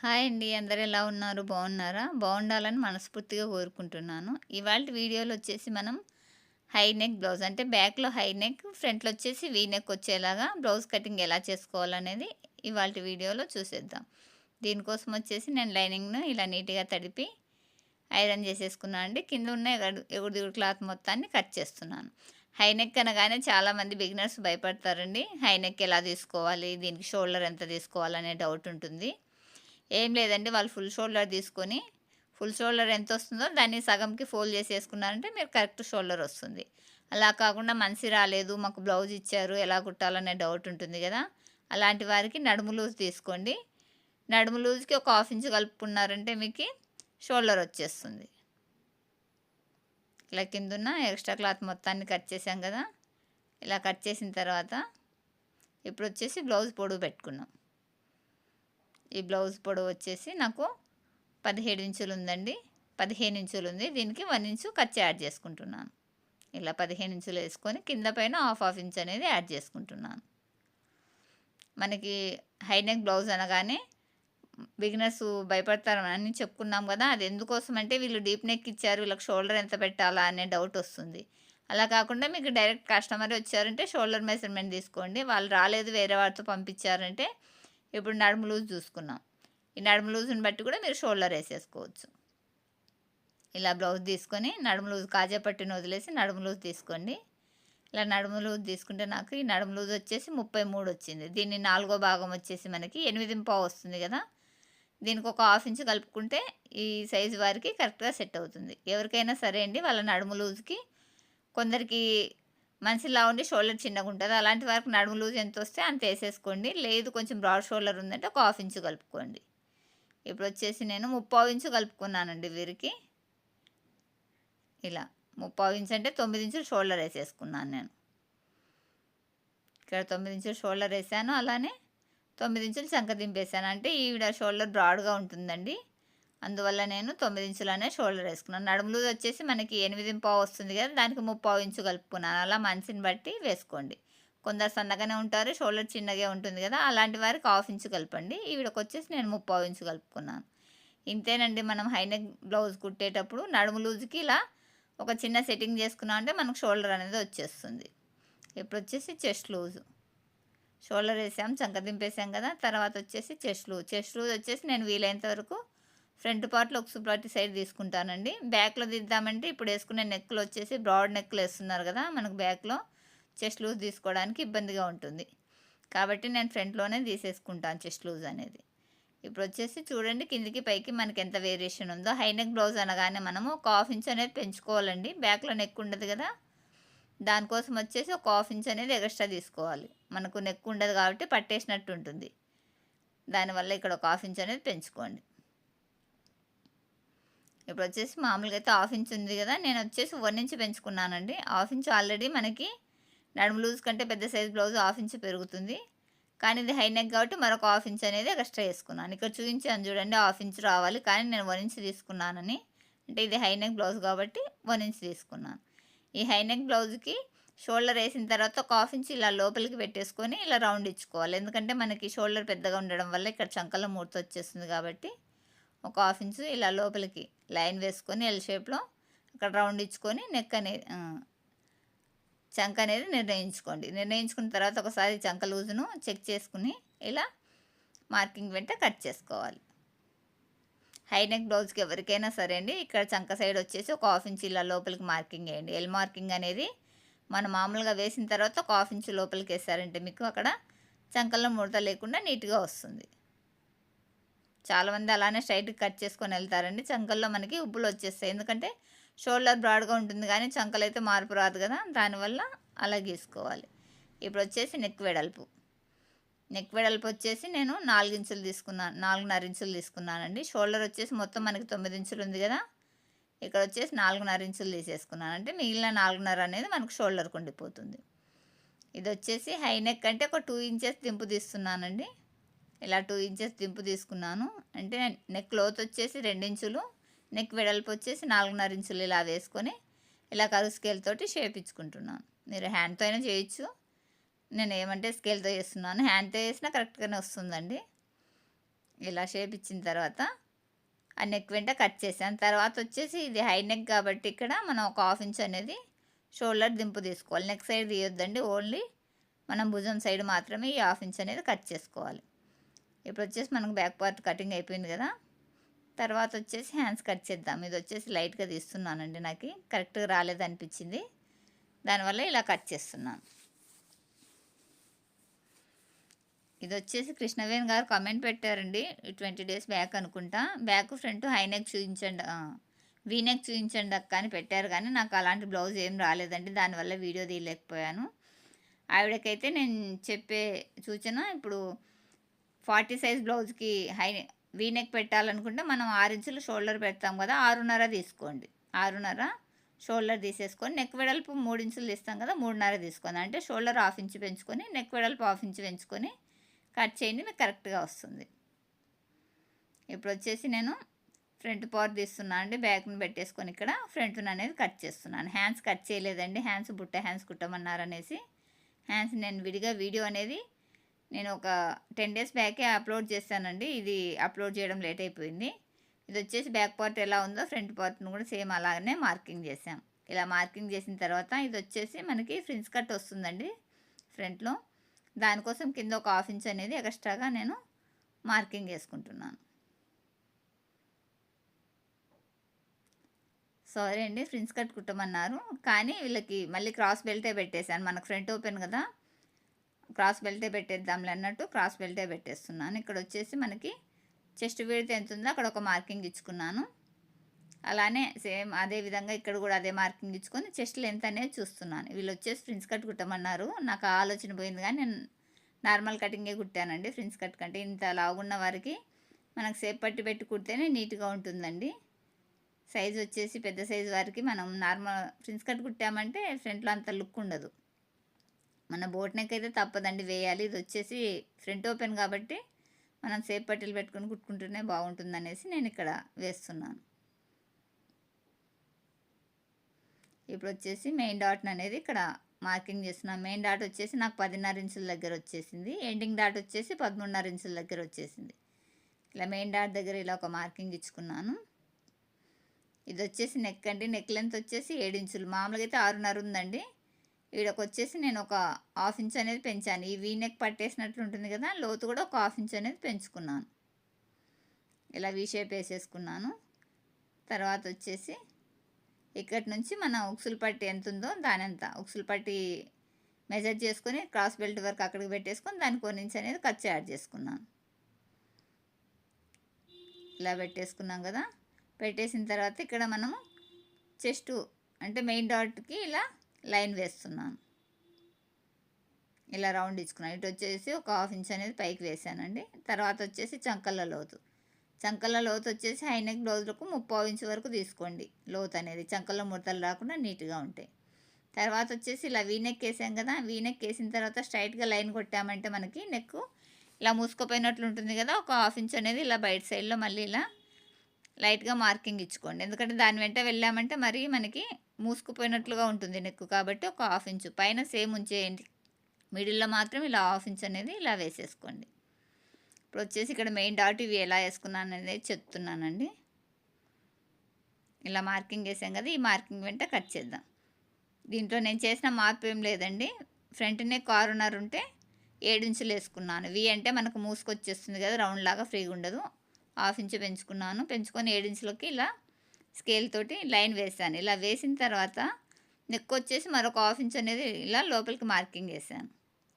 Hi అండి. అందరు ఎలా ఉన్నారు? బాగున్నారా? బాగుండాలని మనస్ఫూర్తిగా కోరుకుంటున్నాను. ఇవాళ వీడియోలో వచ్చేసి మనం హై నెక్ బ్లౌజ్ అంటే బ్యాక్లో హై నెక్ ఫ్రంట్లో వచ్చేసి వీ నెక్ వచ్చేలాగా బ్లౌజ్ కటింగ్ ఎలా చేసుకోవాలనేది ఇవాళ వీడియోలో చూసేద్దాం. దీనికోసం వచ్చేసి నేను లైనింగ్ను ఇలా నీట్గా తడిపి ఐరన్ చేసేసుకున్నాను అండి. కింద ఉన్న ఎగుడు ఎగుడు క్లాత్ మొత్తాన్ని కట్ చేస్తున్నాను. హై నెక్ అనగానే చాలామంది బిగినర్స్ భయపడతారండి. హై నెక్ ఎలా తీసుకోవాలి? దీనికి షోల్డర్ ఎంత తీసుకోవాలనే డౌట్ ఉంటుంది. ఏం లేదండి. వాళ్ళు ఫుల్ షోల్డర్ తీసుకొని ఫుల్ షోల్డర్ ఎంత వస్తుందో దాన్ని సగంకి ఫోల్డ్ చేసి వేసుకున్నారంటే మీరు కరెక్ట్ షోల్డర్ వస్తుంది. అలా కాకుండా మంచి రాలేదు మాకు బ్లౌజ్ ఇచ్చారు ఎలా కుట్టాలనే డౌట్ ఉంటుంది కదా. అలాంటి వారికి నడుము లూజ్ తీసుకోండి. నడుము లూజ్కి ఒక హాఫ్ ఇంచ్ కలుపుకున్నారంటే మీకు షోల్డర్ వచ్చేస్తుంది. ఇలా కిందున్న ఎక్స్ట్రా క్లాత్ మొత్తాన్ని కట్ చేసాం కదా. ఇలా కట్ చేసిన తర్వాత ఇప్పుడు వచ్చేసి బ్లౌజ్ పొడుగు పెట్టుకున్నాం. ఈ బ్లౌజ్ పొడవు వచ్చేసి నాకు పదిహేడు ఇంచులు ఉందండి. పదిహేను ఇంచులు ఉంది. దీనికి వన్ ఇంచు ఖర్చు యాడ్ చేసుకుంటున్నాను. ఇలా పదిహేను ఇంచులు వేసుకొని కింద పైన హాఫ్ హాఫ్ ఇంచ్ అనేది యాడ్ చేసుకుంటున్నాను. మనకి హైనెక్ బ్లౌజ్ అనగానే బిగినర్స్ భయపడతారని చెప్పుకున్నాం కదా అది ఎందుకోసం అంటే వీళ్ళు డీప్ నెక్ ఇచ్చారు వీళ్ళకి షోల్డర్ ఎంత పెట్టాలా అనే డౌట్ వస్తుంది. అలా కాకుండా మీకు డైరెక్ట్ కస్టమర్ వచ్చారంటే షోల్డర్ మెజర్మెంట్ తీసుకోండి. వాళ్ళు రాలేదు వేరే వారితో పంపించారంటే ఇప్పుడు నడుము లూజ్ చూసుకున్నాం. ఈ నడుము లూజ్ని బట్టి కూడా మీరు షోల్డర్ వేసేసుకోవచ్చు. ఇలా బ్లౌజ్ తీసుకొని నడుము లూజ్ కాజాపట్టిన వదిలేసి నడుము లూజ్ తీసుకోండి. ఇలా నడుము లూజ్ తీసుకుంటే నాకు ఈ నడుము లూజ్ వచ్చేసి ముప్పై మూడు వచ్చింది. దీన్ని నాలుగో భాగం వచ్చేసి మనకి ఎనిమిది పావు వస్తుంది కదా. దీనికి ఒక హాఫ్ ఇంచ్ కలుపుకుంటే ఈ సైజు వారికి కరెక్ట్గా సెట్ అవుతుంది. ఎవరికైనా సరే అండి వాళ్ళ నడుము లూజ్కి కొందరికి మనిషిలా ఉండి షోల్డర్ చిన్నగా ఉంటుంది. అలాంటి వారికి నడుము లూజ్ ఎంత వస్తే అంత వేసేసుకోండి. లేదు కొంచెం బ్రాడ్ షోల్డర్ ఉందంటే ఒక హాఫ్ ఇంచు కలుపుకోండి. ఇప్పుడు వచ్చేసి నేను ముప్పావు ఇంచు కలుపుకున్నానండి వీరికి. ఇలా ముప్పావు ఇంచు అంటే తొమ్మిది ఇంచులు షోల్డర్ వేసేసుకున్నాను నేను. ఇక్కడ తొమ్మిది ఇంచులు షోల్డర్ వేసాను. అలానే తొమ్మిది ఇంచులు చంక దింపేసాను. అంటే ఈవిడ షోల్డర్ బ్రాడ్గా ఉంటుందండి. అందువల్ల నేను తొమ్మిది ఇంచులనే షోల్డర్ వేసుకున్నాను. నడుములు వచ్చేసి మనకి ఎనిమిది పావు వస్తుంది కదా దానికి ముప్పావు ఇంచు కలుపుకున్నాను. అలా మనిషిని బట్టి వేసుకోండి. కొందరు సన్నగానే ఉంటారు షోల్డర్ చిన్నగా ఉంటుంది కదా అలాంటి వారికి హాఫ్ ఇంచు కలపండి. ఈవిడకి వచ్చేసి నేను ముప్పావు ఇంచు కలుపుకున్నాను. ఇంతేనండి మనం హైనెక్ బ్లౌజ్ కుట్టేటప్పుడు నడుము లూజ్కి ఇలా ఒక చిన్న సెట్టింగ్ చేసుకున్నాం అంటే మనకు షోల్డర్ అనేది వచ్చేస్తుంది. ఇప్పుడు వచ్చేసి చెస్ట్ లూజు. షోల్డర్ వేసాం చంక దింపేసాం కదా తర్వాత వచ్చేసి చెస్ట్ లూజ్. చెస్ట్ లూజ్ వచ్చేసి నేను వీలైనంత వరకు ఫ్రంట్ పార్ట్లో ఒక సుప్లాటి సైడ్ తీసుకుంటానండి. బ్యాక్లో దిద్దామంటే ఇప్పుడు వేసుకునే నెక్లు వచ్చేసి బ్రాడ్ నెక్లు వేస్తున్నారు కదా మనకు బ్యాక్లో చెస్ట్ లూజ్ తీసుకోవడానికి ఇబ్బందిగా ఉంటుంది. కాబట్టి నేను ఫ్రంట్లోనే తీసేసుకుంటాను చెస్ట్ లూజ్ అనేది. ఇప్పుడు వచ్చేసి చూడండి కిందికి పైకి మనకి ఎంత వేరియేషన్ ఉందో. హై నెక్ బ్లౌజ్ అనగానే మనము ఒక హాఫ్ ఇంచ్ అనేది పెంచుకోవాలండి. బ్యాక్లో నెక్ ఉండదు కదా దానికోసం వచ్చేసి ఒక హాఫ్ ఇంచ్ అనేది ఎక్స్ట్రా తీసుకోవాలి. మనకు నెక్ ఉండదు కాబట్టి పట్టేసినట్టు ఉంటుంది. దానివల్ల ఇక్కడ ఒక హాఫ్ ఇంచ్ అనేది పెంచుకోండి. ఇప్పుడు వచ్చేసి మామూలుగా అయితే హాఫ్ ఇంచ్ ఉంది కదా నేను వచ్చేసి వన్ ఇంచ్ పెంచుకున్నానండి. హాఫ్ ఇంచ్ ఆల్రెడీ మనకి నడుము లూజ్ కంటే పెద్ద సైజ్ బ్లౌజ్ హాఫ్ ఇంచ్ పెరుగుతుంది. కానీ ఇది హై నెక్ కాబట్టి మరొక హాఫ్ ఇంచ్ అనేది ఎక్స్ట్రా వేసుకున్నాను. ఇక్కడ చూపించాను చూడండి హాఫ్ ఇంచ్ రావాలి కానీ నేను వన్ ఇంచ్ తీసుకున్నానని. అంటే ఇది హై నెక్ బ్లౌజ్ కాబట్టి వన్ ఇంచ్ తీసుకున్నాను. ఈ హై నెక్ బ్లౌజ్కి షోల్డర్ వేసిన తర్వాత ఒక హాఫ్ ఇంచ్ ఇలా లోపలికి పెట్టేసుకొని ఇలా రౌండ్ ఇచ్చుకోవాలి. ఎందుకంటే మనకి షోల్డర్ పెద్దగా ఉండడం వల్ల ఇక్కడ చంకల మూర్త వచ్చేస్తుంది కాబట్టి ఒక హాఫ్ ఇంచ్ ఇలా లోపలికి లైన్ వేసుకొని ఎల్ షేప్లో అక్కడ రౌండ్ ఇచ్చుకొని నెక్ అనేది చంక అనేది నిర్ణయించుకోండి. నిర్ణయించుకున్న తర్వాత ఒకసారి చంక లూజును చెక్ చేసుకుని ఇలా మార్కింగ్ వెంట కట్ చేసుకోవాలి. హై నెక్ బ్లౌజ్కి ఎవరికైనా సరే అండి ఇక్కడ చంక సైడ్ వచ్చేసి ఒక హాఫ్ ఇంచ్ ఇలా లోపలికి మార్కింగ్ వేయండి. ఎల్ మార్కింగ్ అనేది మనం మామూలుగా వేసిన తర్వాత ఒక హాఫ్ ఇంచ్ లోపలికి వేసారంటే మీకు అక్కడ చంకల్లో ముడత లేకుండా నీట్గా వస్తుంది. చాలామంది అలానే స్ట్రైట్గా కట్ చేసుకొని వెళ్తారండి. చంకల్లో మనకి ఉబ్బులు వచ్చేస్తాయి. ఎందుకంటే షోల్డర్ బ్రాడ్గా ఉంటుంది కానీ చంకలు అయితే మార్పు రాదు కదా. దానివల్ల అలా గీసుకోవాలి. ఇప్పుడు వచ్చేసి నెక్ వెడల్పు. నెక్ వెడల్పు వచ్చేసి నేను నాలుగు ఇంచులు తీసుకున్నాను నాలుగున్నర ఇంచులు తీసుకున్నానండి. షోల్డర్ వచ్చేసి మొత్తం మనకి తొమ్మిది ఇంచులు ఉంది కదా. ఇక్కడ వచ్చేసి నాలుగున్నర ఇంచులు తీసేసుకున్నాను. అంటే మిగిలిన నాలుగున్నర అనేది మనకు షోల్డర్కి ఉండిపోతుంది. ఇది వచ్చేసి హై నెక్ అంటే ఒక టూ ఇంచెస్ దింపు తీస్తున్నానండి. ఇలా టూ ఇంచెస్ దింపు తీసుకున్నాను. అంటే నెక్ లోత్ వచ్చేసి రెండించులు నెక్ వెడల్పు వచ్చేసి నాలుగున్నర ఇంచులు ఇలా వేసుకొని ఇలా కరు స్కేల్ తోటి షేప్ ఇచ్చుకుంటున్నాను మీరు హ్యాండ్తో అయినా చేయొచ్చు. నేను ఏమంటే స్కేల్తో చేస్తున్నాను. హ్యాండ్తో చేసినా కరెక్ట్గానే వస్తుందండి. ఇలా షేప్ ఇచ్చిన తర్వాత ఆ నెక్ వెంట కట్ చేసాను తర్వాత వచ్చేసి ఇది హై నెక్ కాబట్టి ఇక్కడ మనం ఒక హాఫ్ ఇంచ్ అనేది షోల్డర్ దింపు తీసుకోవాలి. నెక్ సైడ్ తీయొద్దండి ఓన్లీ మనం భుజం సైడ్ మాత్రమే ఈ హాఫ్ ఇంచ్ అనేది కట్ చేసుకోవాలి. ఇప్పుడు వచ్చేసి మనకు బ్యాక్ పార్ట్ కటింగ్ అయిపోయింది కదా. తర్వాత వచ్చేసి హ్యాండ్స్ కట్ చేద్దాం. ఇది వచ్చేసి లైట్గా తీస్తున్నానండి నాకు. కరెక్ట్గా రాలేదనిపించింది దానివల్ల ఇలా కట్ చేస్తున్నాను. ఇది వచ్చేసి కృష్ణవేణ్ గారు కామెంట్ పెట్టారండి. ట్వంటీ డేస్ బ్యాక్ అనుకుంటా. బ్యాక్ ఫ్రంట్ హైనెక్ చూపించండి. వీనెక్ చూపించండి అక్క అని పెట్టారు కానీ నాకు అలాంటి బ్లౌజ్ ఏం రాలేదండి. దానివల్ల వీడియో తీయలేకపోయాను. ఆవిడకైతే నేను చెప్పే సూచన ఇప్పుడు ఫార్టీ సైజ్ బ్లౌజ్కి హై వీనెక్ పెట్టాలనుకుంటే మనం ఆరు ఇంచులు షోల్డర్ పెడతాం కదా ఆరున్నర తీసుకోండి. ఆరున్నర షోల్డర్ తీసేసుకొని నెక్ వెడల్పు మూడు ఇంచులు తీస్తాం కదా మూడున్నర తీసుకోండి. అంటే షోల్డర్ హాఫ్ ఇంచు పెంచుకొని నెక్ వెడల్పు హాఫ్ ఇంచు పెంచుకొని కట్ చేయండి మీకు కరెక్ట్గా వస్తుంది. ఇప్పుడు వచ్చేసి నేను ఫ్రంట్ పవర్ తీస్తున్నాను అండి బ్యాక్ను పెట్టేసుకొని ఇక్కడ ఫ్రంట్ను అనేది కట్ చేస్తున్నాను. హ్యాండ్స్ కట్ చేయలేదండి హ్యాండ్స్ బుట్ట హ్యాండ్స్ కుట్టమన్నారు అనేసి. హ్యాండ్స్ నేను విడిగా వీడియో అనేది నేను ఒక టెన్ డేస్ బ్యాకే అప్లోడ్ చేస్తానండి ఇది అప్లోడ్ చేయడం లేట్ అయిపోయింది. ఇది వచ్చేసి బ్యాక్ పార్ట్ ఎలా ఉందో ఫ్రంట్ పార్ట్ను కూడా సేమ్ అలాగనే మార్కింగ్ చేసాం ఇలా మార్కింగ్ చేసిన తర్వాత ఇది వచ్చేసి మనకి ఫ్రిన్స్ కట్ వస్తుందండి ఫ్రంట్లో. దానికోసం కింద ఒక హాఫ్ ఇంచ్ అనేది ఎక్స్ట్రాగా నేను మార్కింగ్ చేసుకుంటున్నాను. సారీ అండి ఫ్రిన్స్ కట్ కుట్టమన్నారు. కానీ వీళ్ళకి మళ్ళీ క్రాస్ బెల్టే పెట్టేశాను. మనకు ఫ్రంట్ ఓపెన్ కదా. క్రాస్ బెల్టే పెట్టేద్దాంలే అన్నట్టు క్రాస్ బెల్టే పెట్టేస్తున్నాను. ఇక్కడ వచ్చేసి మనకి చెస్ట్ విడితే ఎంత ఉందో అక్కడ ఒక మార్కింగ్ ఇచ్చుకున్నాను. అలానే సేమ్ అదే విధంగా ఇక్కడ కూడా అదే మార్కింగ్ ఇచ్చుకొని చెస్ట్ లెంత్ అనేది చూస్తున్నాను. వీళ్ళు వచ్చేసి ఫ్రిన్స్ కట్ కుట్టమన్నారు. నాకు ఆలోచన పోయింది కానీ నేను నార్మల్ కటింగే కుట్టానండి ఫ్రిన్స్ కట్ కంటే. ఇంత లావున్న వారికి మనకు సేపు పట్టి పెట్టి కుడితేనే నీట్గా ఉంటుందండి. సైజు వచ్చేసి పెద్ద సైజు వారికి మనం నార్మల్ ఫ్రిన్స్ కట్ కుట్టామంటే ఫ్రంట్లో అంత లుక్ ఉండదు. మన బోట్ నెక్ అయితే తప్పదండి వేయాలి. ఇది వచ్చేసి ఫ్రంట్ ఓపెన్ కాబట్టి మనం సేఫ్ పట్టీలు పెట్టుకొని కుట్టుకుంటూనే బాగుంటుంది అనేసి నేను ఇక్కడ వేస్తున్నాను. ఇప్పుడు వచ్చేసి మెయిన్ డాట్ అనేది ఇక్కడ మార్కింగ్ చేస్తున్నాను. మెయిన్ డాట్ వచ్చేసి నాకు పదిన్నర ఇంచుల దగ్గర వచ్చేసింది. ఎండింగ్ డాట్ వచ్చేసి పదమూడున్నర ఇంచుల దగ్గర వచ్చేసింది. ఇలా మెయిన్ డాట్ దగ్గర ఇలా ఒక మార్కింగ్ ఇచ్చుకున్నాను. ఇది వచ్చేసి నెక్ అండి. నెక్ లెంత్ వచ్చేసి ఏడు ఇంచులు. మామూలుగా అయితే ఆరున్నర ఉందండి. వీడకి వచ్చేసి నేను ఒక హాఫ్ ఇంచ్ అనేది పెంచాను. ఈ వీనెక్ పట్టేసినట్లు ఉంటుంది కదా లోతు కూడా ఒక హాఫ్ ఇంచ్ అనేది పెంచుకున్నాను. ఇలా వీ షేప్ వేసేసుకున్నాను. తర్వాత వచ్చేసి ఇక్కడి నుంచి మన ఉక్సులు పట్టి ఎంత ఉందో దాని అంత ఉక్సులు పట్టి మెజర్ చేసుకొని క్రాస్ బెల్ట్ వరకు అక్కడికి పెట్టేసుకొని దాని కొన్ని ఇంచ్ అనేది ఖర్చు యాడ్ చేసుకున్నాను. ఇలా పెట్టేసుకున్నాం కదా. పెట్టేసిన తర్వాత ఇక్కడ మనము చెస్ట్ అంటే మెయిన్ డాట్కి ఇలా లైన్ వేస్తున్నాను. ఇలా రౌండ్ ఇచ్చుకున్నాను. ఇటు వచ్చేసి ఒక హాఫ్ ఇంచ్ అనేది పైకి వేసానండి. తర్వాత వచ్చేసి చంకల లోతు. చంకల లోతు వచ్చేసి హైనెక్ బ్లౌజ్లకు ముప్పై ఇంచు వరకు తీసుకోండి. లోతు అనేది చంకల్లో ముడతలు రాకుండా నీట్గా ఉంటాయి. తర్వాత వచ్చేసి ఇలా వీనెక్ వేసాం కదా వీనెక్ వేసిన తర్వాత స్ట్రైట్గా లైన్ కొట్టామంటే మనకి నెక్ ఇలా మూసుకుపోయినట్లు ఉంటుంది కదా ఒక హాఫ్ ఇంచ్ అనేది ఇలా బయట సైడ్లో మళ్ళీ ఇలా లైట్గా మార్కింగ్ ఇచ్చుకోండి. ఎందుకంటే దాని వెంట వెళ్ళామంటే మరీ మనకి మూసుకుపోయినట్లుగా ఉంటుంది నెక్ కాబట్టి ఒక హాఫ్ ఇంచు. పైన సేమ్ ఉంచేయండి. మిడిల్లో మాత్రం ఇలా హాఫ్ ఇంచ్ అనేది ఇలా వేసేసుకోండి. ఇప్పుడు వచ్చేసి ఇక్కడ మెయిన్ డాట్ ఇవి ఎలా వేసుకున్నాను అనేది చెప్తున్నానండి. ఇలా మార్కింగ్ వేసాం కదా ఈ మార్కింగ్ వెంట కట్ చేద్దాం. దీంట్లో నేను చేసిన మార్పు ఏం లేదండి. ఫ్రంట్ నెక్ ఆరున్నర ఉంటే ఏడు ఇంచులు వేసుకున్నాను. వి అంటే మనకు మూసుకొచ్చేస్తుంది కదా రౌండ్ లాగా ఫ్రీగా ఉండదు. హాఫ్ ఇంచు పెంచుకున్నాను. పెంచుకొని ఏడు ఇంచులకి ఇలా స్కేల్ తోటి లైన్ వేసాను. ఇలా వేసిన తర్వాత నెక్ వచ్చేసి మరొక హాఫ్ ఇంచ్ అనేది ఇలా లోపలికి మార్కింగ్ వేసాను.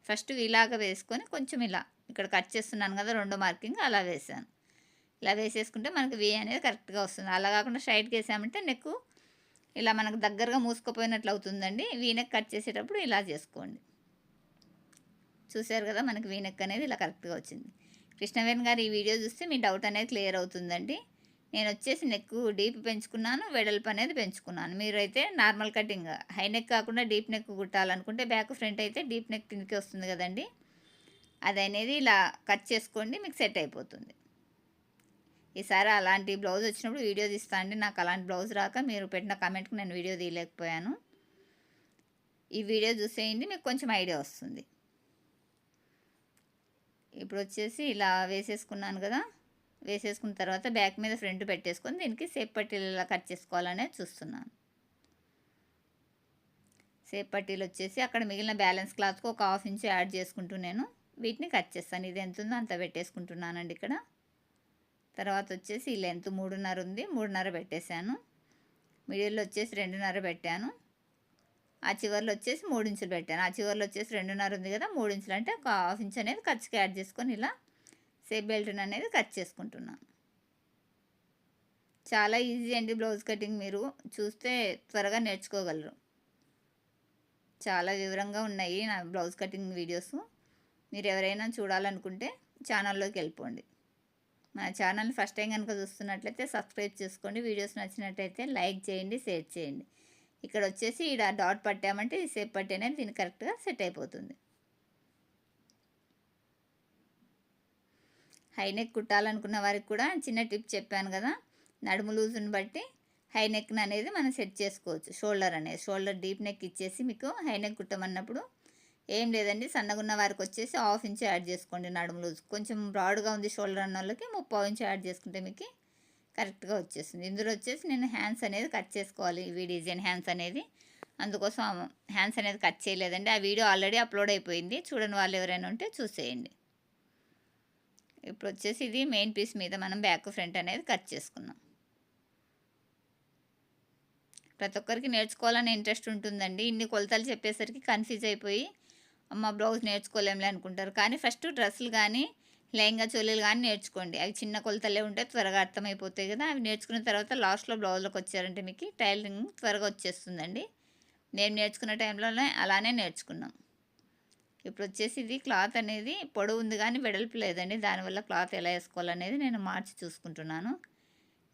ఫస్ట్ ఇలాగ వేసుకొని కొంచెం ఇలా ఇక్కడ కట్ చేస్తున్నాను కదా రెండో మార్కింగ్ అలా వేసాను. ఇలా వేసేసుకుంటే మనకు వి అనేది కరెక్ట్గా వస్తుంది. అలా కాకుండా స్ట్రైట్గా వేసామంటే నెక్ ఇలా మనకు దగ్గరగా మూసుకుపోయినట్లు అవుతుందండి. వీనెక్ కట్ చేసేటప్పుడు ఇలా చేసుకోండి. చూసారు కదా మనకి వీనెక్ అనేది ఇలా కరెక్ట్గా వచ్చింది. కృష్ణవేణ్ గారు ఈ వీడియో చూస్తే మీ డౌట్ అనేది క్లియర్ అవుతుందండి. నేను వచ్చేసి నెక్ డీప్ పెంచుకున్నాను వెడల్పు అనేది పెంచుకున్నాను. మీరైతే నార్మల్ కటింగ్ హై నెక్ కాకుండా డీప్ నెక్ కుట్టాలనుకుంటే బ్యాక్ ఫ్రంట్ అయితే డీప్ నెక్ కిందకి వస్తుంది కదండి. అది అనేది ఇలా కట్ చేసుకోండి మీకు సెట్ అయిపోతుంది. ఈసారి అలాంటి బ్లౌజ్ వచ్చినప్పుడు వీడియో తీస్తా అండి. నాకు అలాంటి బ్లౌజ్ రాక మీరు పెట్టిన కమెంట్కి నేను వీడియో తీయలేకపోయాను. ఈ వీడియో చూసేయండి మీకు కొంచెం ఐడియా వస్తుంది. ఇప్పుడు వచ్చేసి ఇలా వేసేసుకున్నాను కదా. వేసేసుకున్న తర్వాత బ్యాక్ మీద ఫ్రంట్ పెట్టేసుకొని దీనికి సేప్ పట్టీలు కట్ చేసుకోవాలనేది చూస్తున్నాను. సేప్ పట్టీలు వచ్చేసి అక్కడ మిగిలిన బ్యాలెన్స్ క్లాత్కు ఒక హాఫ్ ఇంచ్ యాడ్ చేసుకుంటూ నేను వీటిని కట్ చేస్తాను. ఇది ఎంత ఉందో అంత పెట్టేసుకుంటున్నానండి ఇక్కడ. తర్వాత వచ్చేసి ఈ లెంత్ మూడున్నర ఉంది. మూడున్నర పెట్టేశాను. మిడిల్లో వచ్చేసి రెండున్నర పెట్టాను. ఆ చివరిలో వచ్చేసి మూడు ఇంచులు పెట్టాను. ఆ చివర్లో వచ్చేసి రెండున్నర ఉంది కదా మూడు ఇంచులు. అంటే ఒక హాఫ్ ఇంచ్ అనేది ఖర్చుకి యాడ్ చేసుకొని ఇలా సేప్ బెల్ట్ అనేది కట్ చేసుకుంటున్నాను చాలా ఈజీ అండి బ్లౌజ్ కటింగ్ మీరు. చూస్తే త్వరగా నేర్చుకోగలరు. చాలా వివరంగా ఉన్నాయి నా బ్లౌజ్ కటింగ్ వీడియోస్. మీరు ఎవరైనా చూడాలనుకుంటే ఛానల్లోకి వెళ్ళిపోండి. నా ఛానల్ ఫస్ట్ టైం కనుక చూస్తున్నట్లయితే సబ్స్క్రైబ్ చేసుకోండి. వీడియోస్ నచ్చినట్లయితే లైక్ చేయండి షేర్ చేయండి. ఇక్కడ వచ్చేసి ఇక్కడ డాట్ పట్టామంటే ఈ సేప్ పట్టి అనేది దీనికి కరెక్ట్గా సెట్ అయిపోతుంది. హై నెక్ కుట్టాలనుకున్న వారికి కూడా చిన్న టిప్ చెప్పాను కదా. నడుము లూజుని బట్టి హై నెక్ అనేది మనం సెట్ చేసుకోవచ్చు. షోల్డర్ అనేది షోల్డర్ డీప్ నెక్ ఇచ్చేసి మీకు హై నెక్ కుట్టమన్నప్పుడు ఏం లేదండి. సన్నగా ఉన్న వారికి వచ్చేసి హాఫ్ ఇంచ్ యాడ్ చేసుకోండి నడుము లూజ్. కొంచెం బ్రాడ్గా ఉంది షోల్డర్ అన్న వాళ్ళకి ముప్పై ఇంచ్ యాడ్ చేసుకుంటే మీకు కరెక్ట్గా వచ్చేస్తుంది. ఇందులో వచ్చేసి నేను హ్యాండ్స్ అనేది కట్ చేసుకోవాలి. ఇవి డిజైన్ హ్యాండ్స్ అనేది. అందుకోసం హ్యాండ్స్ అనేది కట్ చేయలేదండి. ఆ వీడియో ఆల్రెడీ అప్లోడ్ అయిపోయింది. చూడని వాళ్ళు ఎవరైనా ఉంటే చూసేయండి. ఇప్పుడు వచ్చేసి ఇది మెయిన్ పీస్ మీద మనం బ్యాక్ ఫ్రంట్ అనేది కట్ చేసుకున్నాం ప్రతి ఒక్కరికి నేర్చుకోవాలని ఇంట్రెస్ట్ ఉంటుందండి. ఇన్ని కొలతలు చెప్పేసరికి కన్ఫ్యూజ్ అయిపోయి అమ్మ బ్లౌజ్ నేర్చుకోలేంలే అనుకుంటారు. కానీ ఫస్ట్ డ్రెస్సులు కానీ లెహంగా చోలీలు కానీ నేర్చుకోండి. అవి చిన్న కొలతలే ఉంటే త్వరగా అర్థమైపోతాయి కదా. అవి నేర్చుకున్న తర్వాత లాస్ట్లో బ్లౌజ్లోకి వచ్చారంటే మీకు టైలరింగ్ త్వరగా వచ్చేస్తుందండి. నేను నేర్చుకున్న టైంలోనే అలానే నేర్చుకున్నాం. ఇప్పుడు వచ్చేసి ఇది క్లాత్ అనేది పొడవు ఉంది కానీ వెడల్పు లేదండి. దానివల్ల క్లాత్ ఎలా వేసుకోవాలనేది నేను మార్చి చూసుకుంటున్నాను.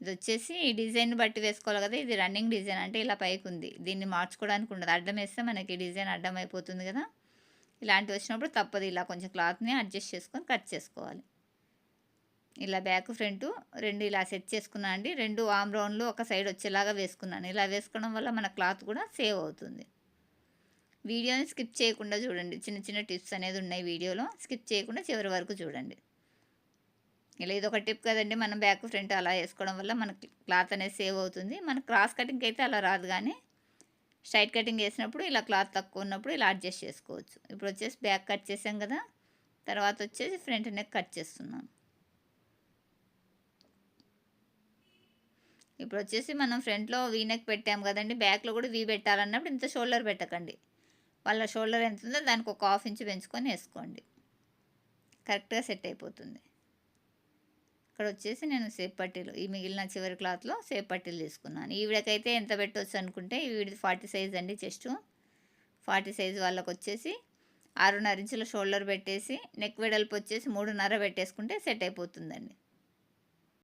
ఇది వచ్చేసి ఈ డిజైన్ బట్టి వేసుకోవాలి కదా ఇది రన్నింగ్ డిజైన్ అంటే ఇలా పైకి ఉంది దీన్ని మార్చుకోవడానికి ఉండదు. అడ్డం వేస్తే మనకి డిజైన్ అడ్డం అయిపోతుంది కదా. ఇలాంటివి వచ్చినప్పుడు తప్పదు. ఇలా కొంచెం క్లాత్ని అడ్జస్ట్ చేసుకొని కట్ చేసుకోవాలి. ఇలా బ్యాక్ ఫ్రంట్ రెండు ఇలా సెట్ చేసుకున్నాను అండి. రెండు ఆమ్ రౌండ్లు ఒక సైడ్ వచ్చేలాగా వేసుకున్నాను. ఇలా వేసుకోవడం వల్ల మన క్లాత్ కూడా సేవ్ అవుతుంది. వీడియోని స్కిప్ చేయకుండా చూడండి. చిన్న చిన్న టిప్స్ అనేది ఉన్నాయి వీడియోలో. స్కిప్ చేయకుండా చివరి వరకు చూడండి. ఇలా ఇది ఒక టిప్ కదండి. మనం బ్యాక్ ఫ్రంట్ అలా వేసుకోవడం వల్ల మన క్లాత్ అనేది సేవ్ అవుతుంది. మన క్రాస్ కటింగ్ అయితే అలా రాదు కానీ స్ట్రైట్ కటింగ్ వేసినప్పుడు ఇలా క్లాత్ తక్కువ ఉన్నప్పుడు ఇలా అడ్జస్ట్ చేసుకోవచ్చు. ఇప్పుడు వచ్చేసి బ్యాక్ కట్ చేసాం కదా తర్వాత వచ్చేసి ఫ్రంట్ నెక్ కట్ చేస్తున్నాం. ఇప్పుడు వచ్చేసి మనం ఫ్రంట్లో వీ నెక్ పెట్టాం కదండి. బ్యాక్లో కూడా వీ పెట్టాలన్నప్పుడు ఇంత షోల్డర్ పెట్టకండి. వాళ్ళ షోల్డర్ ఎంత ఉందో దానికి ఒక హాఫ్ ఇంచ్ పెంచుకొని వేసుకోండి. కరెక్ట్గా సెట్ అయిపోతుంది. ఇక్కడ వచ్చేసి నేను సేప్ పట్టీలు ఈ మిగిలిన చివరి క్లాత్లో సేప్ పట్టీలు తీసుకున్నాను. ఈవిడకైతే ఎంత పెట్టవచ్చు అనుకుంటే ఈవిడ ఫార్టీ సైజ్ అండి చెస్ట్. ఫార్టీ సైజ్ వాళ్ళకి వచ్చేసి ఆరున్నర ఇంచుల షోల్డర్ పెట్టేసి నెక్ వెడల్పు వచ్చేసి మూడున్నర పెట్టేసుకుంటే సెట్ అయిపోతుందండి.